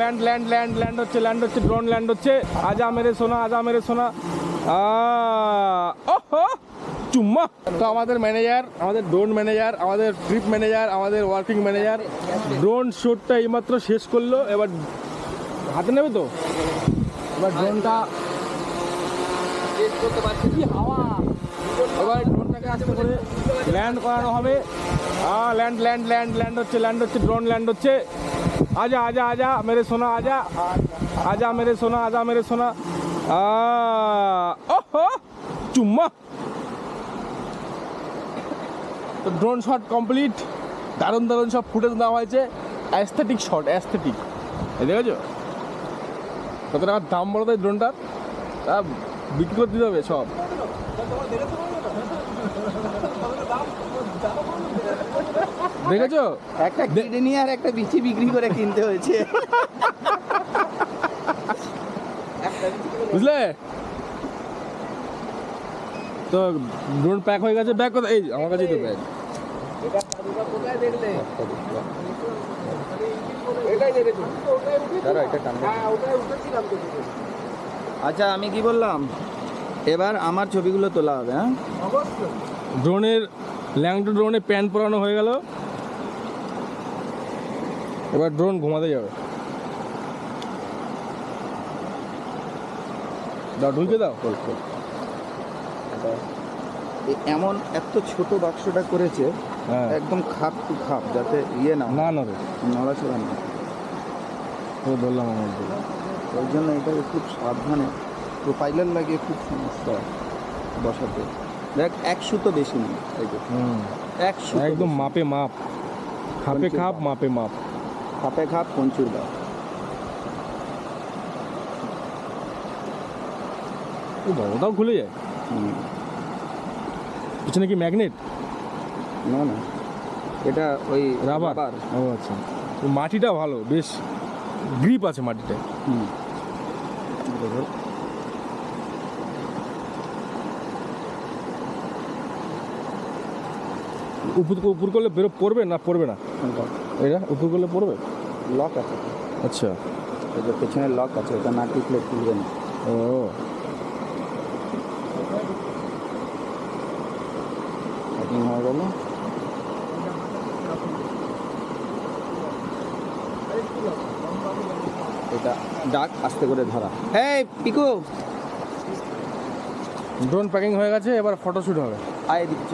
Land land land land হচ্ছে land হচ্ছে drone land হচ্ছে। আজা মেরে সোনা, আজা মেরে সোনা। চুম্মা। তো আমাদের ম্যানেজার আমাদের ড্রোন ম্যানেজার আমাদের ট্রিপ ম্যানেজার আমাদের ওয়ার্কিং ম্যানেজার ড্রোন শ্যুটটা এইমাত্র শেষ করল। এবার হাতে নেবে তো? এবার ড্রোনটা কি হাওয়া এবার ড্রোনটাকে আস্তে করে ল্যান্ড করানো হবে। হ্যাঁ ল্যান্ড ল্যান্ড ল্যান্ড ল্যান্ড হচ্ছে ল্যান্ড হচ্ছে ড্রোন ল্যান্ড হচ্ছে। আজা আজা আজা মেরে সোনা আজা আজা মেরে সোনা আজা মেরে সোনা চুম্মা তো ড্রোন শট কমপ্লিট দারুণ দারুণ সব ফুটেজ দেওয়া হয়েছে। অ্যাস্থেটিক শট অ্যাস্থেটিক দেখেছ? কত টাকার দাম বলো তো এই ড্রোনটার তা বিক্রি করে দিতে হবে সব। দেখেছ একটা কিডনি আর একটা বিচি বিক্রি করে কিনতে হয়েছে। বুঝলে? তো ড্রোন প্যাক হয়ে গেছে ব্যাগ কোথায়? এই আমার কাছেই তো ব্যাগ আচ্ছা আমি কি বললাম? এবার আমার ছবিগুলো তোলা হবে হ্যাঁ? ড্রোনের ল্যাংটো ড্রোনে প্যান পরানো হয়ে গেল। এবার ড্রোন ঘুমাতে যাবে। দাও ঢুকে দাও। এমন এত ছোট বাক্সটা করেছে হ্যাঁ। একদম খাপ টু খাপ যাতে ইয়ে না না না রে নড়াচড়া না তো ধরলাম আমার। ওই জন্য এটাকে খুব সাবধানে প্রোফাইলার লাগিয়ে খুব সমস্যা বসাতে। দেখ এক সুতো বেশি নেই। এই যে হুম। এক সুতো একদম মাপে মাপ। খাপে খাপ মাপে মাপ। খাপে খাপ পঞ্চুর দাও। ও বাবা, ওটাও খুলে যায়। পিছনে কি ম্যাগনেট? না না। এটা ওই রাবার? ও আচ্ছা। মাটিটা ভালো বেশ গ্রিপ আছে মাটিটা হুম। উপর উপর করলে বেরো পড়বে না? পড়বে না? এটা উপর করলে পড়বে? লক আছে। আচ্ছা। এই যে পেছনে লক আছে ওটা না টিপলে খুলবে না। ও। হয়ে গেল। এটা ডাক আস্তে করে ধরা। হ্যাঁ পিকু! ড্রোন প্যাকিং হয়ে গেছে এবার ফটোশ্যুট হবে। আয় দিচ্ছি